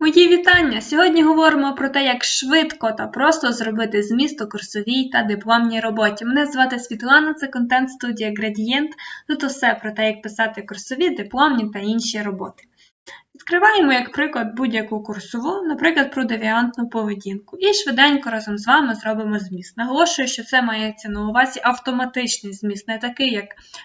Мої вітання! Сьогодні говоримо про те, як швидко та просто зробити зміст у курсовій та дипломній роботі. Мене звати Світлана, це контент-студія Градієнт. Тут усе про те, як писати курсові, дипломні та інші роботи. Відкриваємо, як приклад, будь-яку курсову, наприклад, про девіантну поведінку, і швиденько разом з вами зробимо зміст. Наголошую, що це мається на увазі автоматичний зміст, не такий, як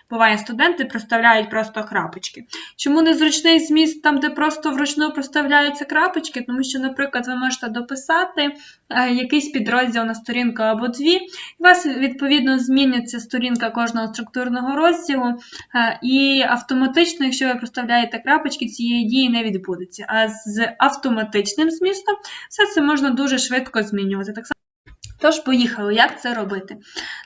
буває студенти проставляють просто крапочки. Чому незручний зміст там, де просто вручну проставляються крапочки? Тому що, наприклад, ви можете дописати е, якийсь підрозділ на сторінку або дві, у вас відповідно зміниться сторінка кожного структурного розділу, е, і автоматично, якщо ви проставляєте крапочки, цієї дії не відбудеться. А з автоматичним змістом все це можна дуже швидко змінювати. Так само Тож, поїхали, як це робити?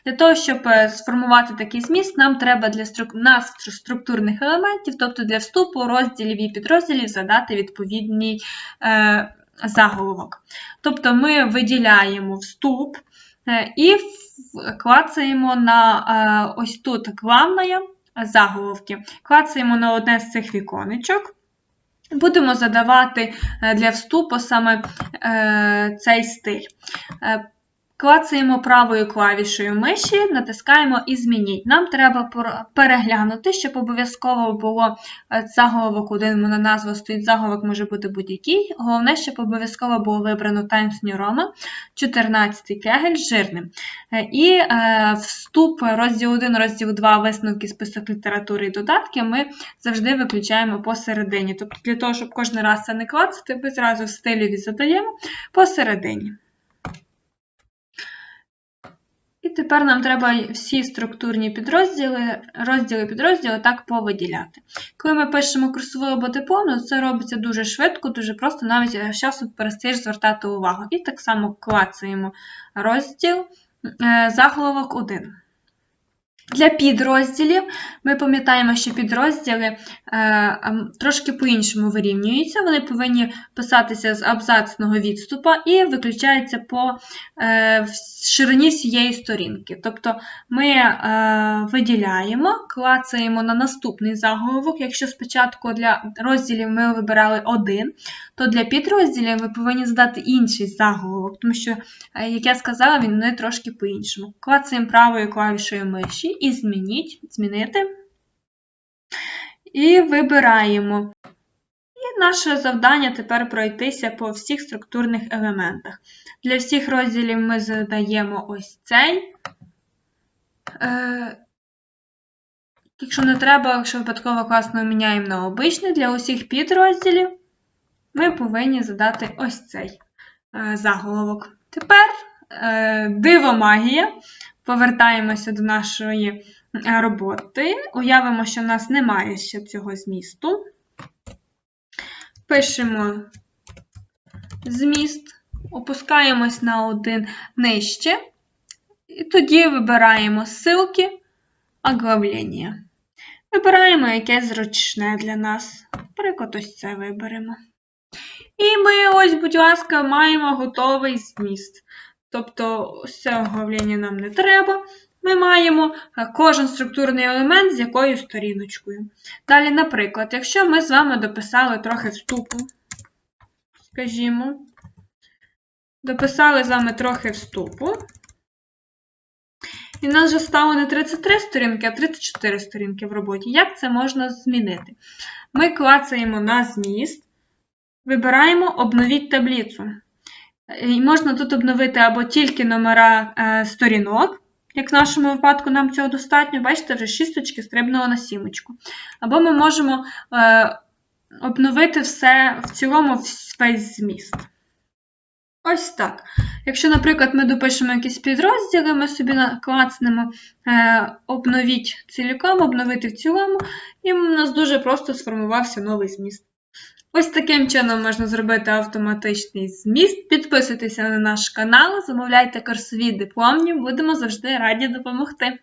Для того, щоб е, сформувати такий зміст, нам треба для назв структурних елементів, тобто для вступу розділів і підрозділів, задати відповідний е, заголовок. Тобто ми виділяємо вступ е, і клацаємо на е, ось тут главне заголовки, клацаємо на одне з цих віконечок. Будемо задавати е, для вступу саме е, цей стиль. Клацаємо правою клавішею миші, натискаємо і змініть. Нам треба переглянути, щоб обов'язково було е, заголовок один, на назва стоїть заголовок може бути будь-який. Головне, щоб обов'язково було вибрано Times New Roman, 14 кегель жирним. Е, І е, вступ розділ 1, розділ 2, висновки, список літератури і додатки ми завжди виключаємо посередині. Тобто для того, щоб кожен раз це не клацати, ми зразу в стилі задаємо посередині. І тепер нам треба всі структурні підрозділи, розділи підрозділи так повиділяти. Коли ми пишемо курсову або дипломну, це робиться дуже швидко, дуже просто, навіть е, часу перестаєш звертати увагу. І так само клацаємо розділ, е, заголовок 1. Для підрозділів ми пам'ятаємо, що підрозділи е, ем, трошки по-іншому вирівнюються. Вони повинні писатися з абзацного відступа і виключаються по е, ширині всієї сторінки. Тобто ми е, виділяємо, клацаємо на наступний заголовок. Якщо спочатку для розділів ми вибирали один, то для підрозділів ви повинні здати інший заголовок, тому що, як я сказала, він не трошки по-іншому. Клацаємо правою клавішею миші і змініть, змінити. І вибираємо. І наше завдання тепер пройтися по всіх структурних елементах. Для всіх розділів ми задаємо ось цей. Е, якщо не треба, якщо випадково класно міняємо на обичний, для усіх підрозділів ми повинні задати ось цей е, заголовок. Тепер диво магія. Повертаємося до нашої е, роботи. Уявимо, що в нас немає ще цього змісту. Пишемо зміст, опускаємось на один нижче. І тоді вибираємо ссылки, оглавлення. Вибираємо якесь зручне для нас. Наприклад, ось це виберемо. І ми ось, будь ласка, маємо готовий зміст. Тобто, ось це оглавлення нам не треба. Ми маємо кожен структурний елемент з якою сторіночкою. Далі, наприклад, якщо ми з вами дописали трохи вступу, скажімо, дописали з вами трохи вступу, і в нас вже стало не 33 сторінки, а 34 сторінки в роботі. Як це можна змінити? Ми клацаємо на зміст, вибираємо обновіть таблицю. І можна тут обновити або тільки номера е, сторінок, як в нашому випадку нам цього достатньо, бачите, вже шісточки стрибнуло на сімочку. Або ми можемо е, обновити все в цілому весь зміст. Ось так. Якщо, наприклад, ми допишемо якісь підрозділи, ми собі на- клацнемо е, обновіть ціліком, обновити в цілому, і у нас дуже просто сформувався новий зміст. Ось таким чином можна зробити автоматичний зміст. Підписуйтеся на наш канал, замовляйте курсові дипломні, будемо завжди раді допомогти.